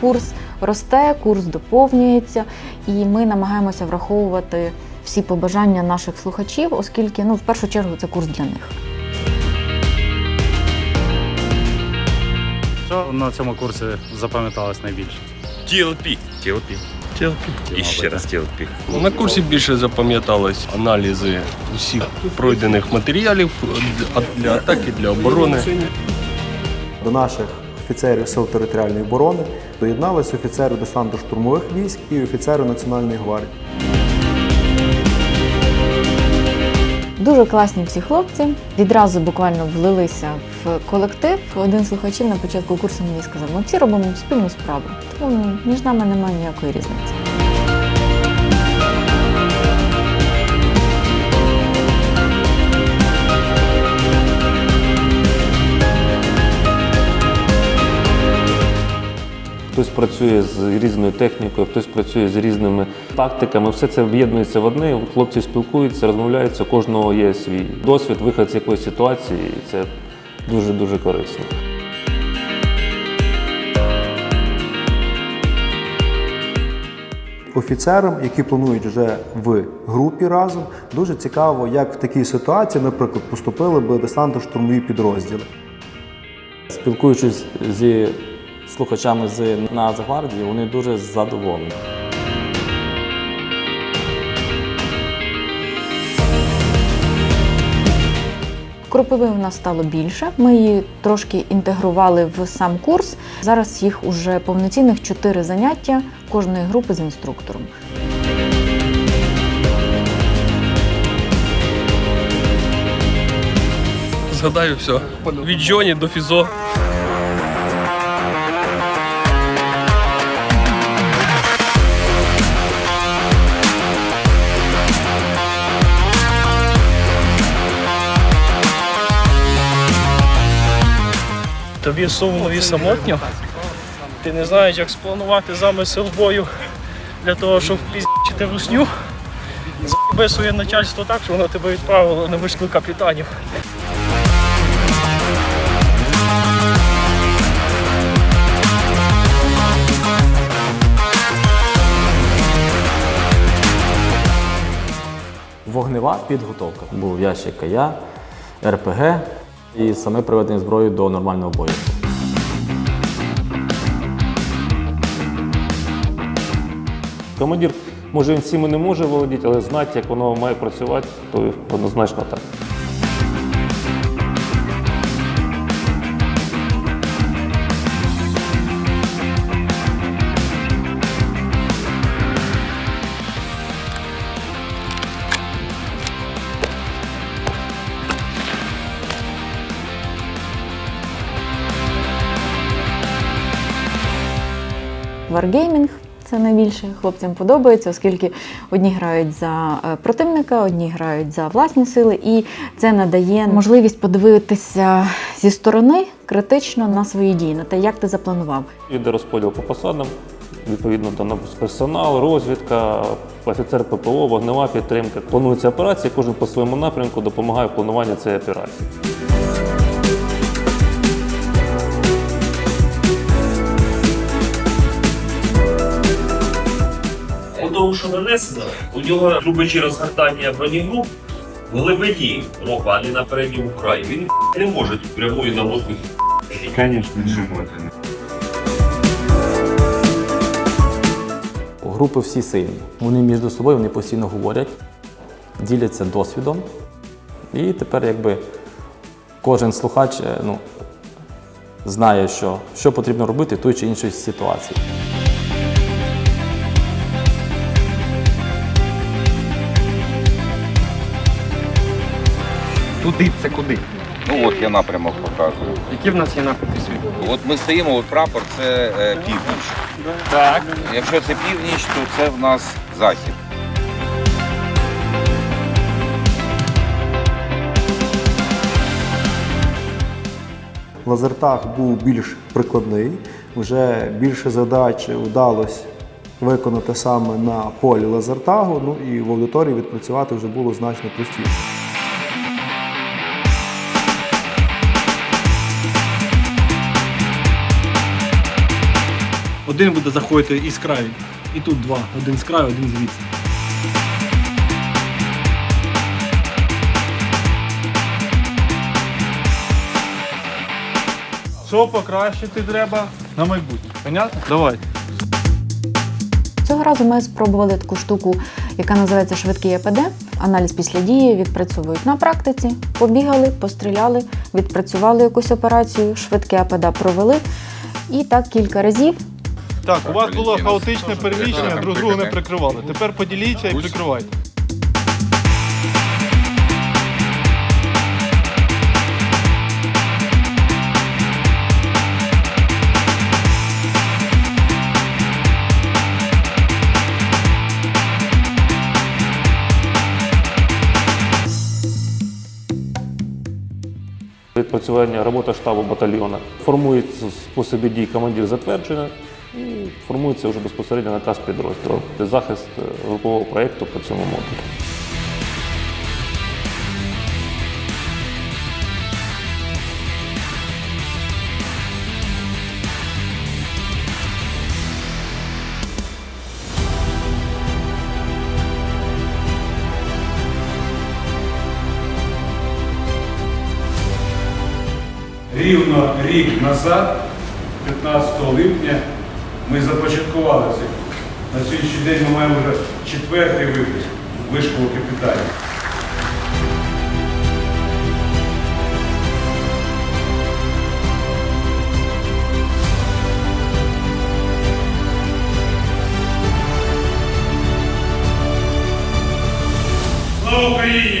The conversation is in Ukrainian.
курс росте, курс доповнюється, і ми намагаємося враховувати всі побажання наших слухачів, оскільки ну в першу чергу це курс для них. Що на цьому курсі запам'яталось найбільше? TLP. TLP. TLP. І ще раз TLP. На курсі більше запам'яталось аналізи усіх пройдених матеріалів для- для атаки, для оборони. До наших офіцерів Сил територіальної оборони доєдналися офіцери десанту штурмових військ і офіцери Національної гвардії. Дуже класні всі хлопці. Відразу буквально влилися в колектив. Один слухачів на початку курсу мені сказав: ми всі робимо спільну справу. Тому між нами немає ніякої різниці. Хтось працює з різною технікою, хтось працює з різними тактиками. Все це об'єднується в одне. Хлопці спілкуються, розмовляються. У кожного є свій досвід, вихід з якоїсь ситуації, і це дуже дуже корисно. Офіцерам, які планують вже в групі разом, дуже цікаво, як в такій ситуації, наприклад, поступили би десантно-штурмові підрозділи. Спілкуючись зі слухачами з Нацгвардії, вони дуже задоволені. Кропиви у нас стало більше. Ми її трошки інтегрували в сам курс. Зараз їх уже повноцінних чотири заняття кожної групи з інструктором. Згадаю все. Від Джоні до Фізо. Тобі сумно і самотньо. Ти не знаєш, як спланувати замисел бою для того, щоб впіздити русню. Заби своє начальство так, що воно тебе відправило на вишку капітанів. Вогнева підготовка. Був ящик КЯ, РПГ і саме приведення зброї до нормального бою. Командир, може він всім і не може володіти, але знати, як воно має працювати, то однозначно так. Wargaming – це найбільше хлопцям подобається, оскільки одні грають за е, противника, одні грають за власні сили, і це надає можливість подивитися зі сторони критично на свої дії, на те, як ти запланував. Йде розподіл по посадам, відповідно до персонал, розвідка, офіцер ППО, вогнева підтримка. Плануються операції, кожен по своєму напрямку допомагає в плануванні цієї операції. Того, у нього рубежі розгортання бронегруп в глибині року, а не на передньому краї. Він не може прямою наводкою. Звісно, не може. Групи всі сильні. Вони між собою вони постійно говорять, діляться досвідом. І тепер якби кожен слухач е, ну, знає, що, що потрібно робити в той чи іншій ситуації. Туди це куди? Ну от я напрямок показую. Які в нас є напрямки світу? От ми стоїмо, от прапор це е, північ. Так. Якщо це північ, то це в нас захід. Лазертаг був більш прикладний, вже більше задач вдалося виконати саме на полі лазертагу, ну і в аудиторії відпрацювати вже було значно простіше. Один буде заходити із краю. І тут два. Один з краю, один звідси. Що покращити треба на майбутнє? Понятно? Давай. Цього разу ми спробували таку штуку, яка називається швидкий АПД. Аналіз після дії відпрацьовують на практиці. Побігали, постріляли, відпрацювали якусь операцію, швидке АПД провели. І так кілька разів. Так, у вас було хаотичне переміщення, друг друга не прикривали. Тепер поділіться і прикривайте. Відпрацювання робота штабу батальйону. Формується способи дій командир затвердження і формується вже безпосередньо наказ підрозділу. Це захист е, групового проєкту по цьому модулю. Рівно рік назад, 15 липня, ми започаткували курс. На сьогоднішній день ми маємо вже четвертий випуск вишколу капіталів. Слава Україні!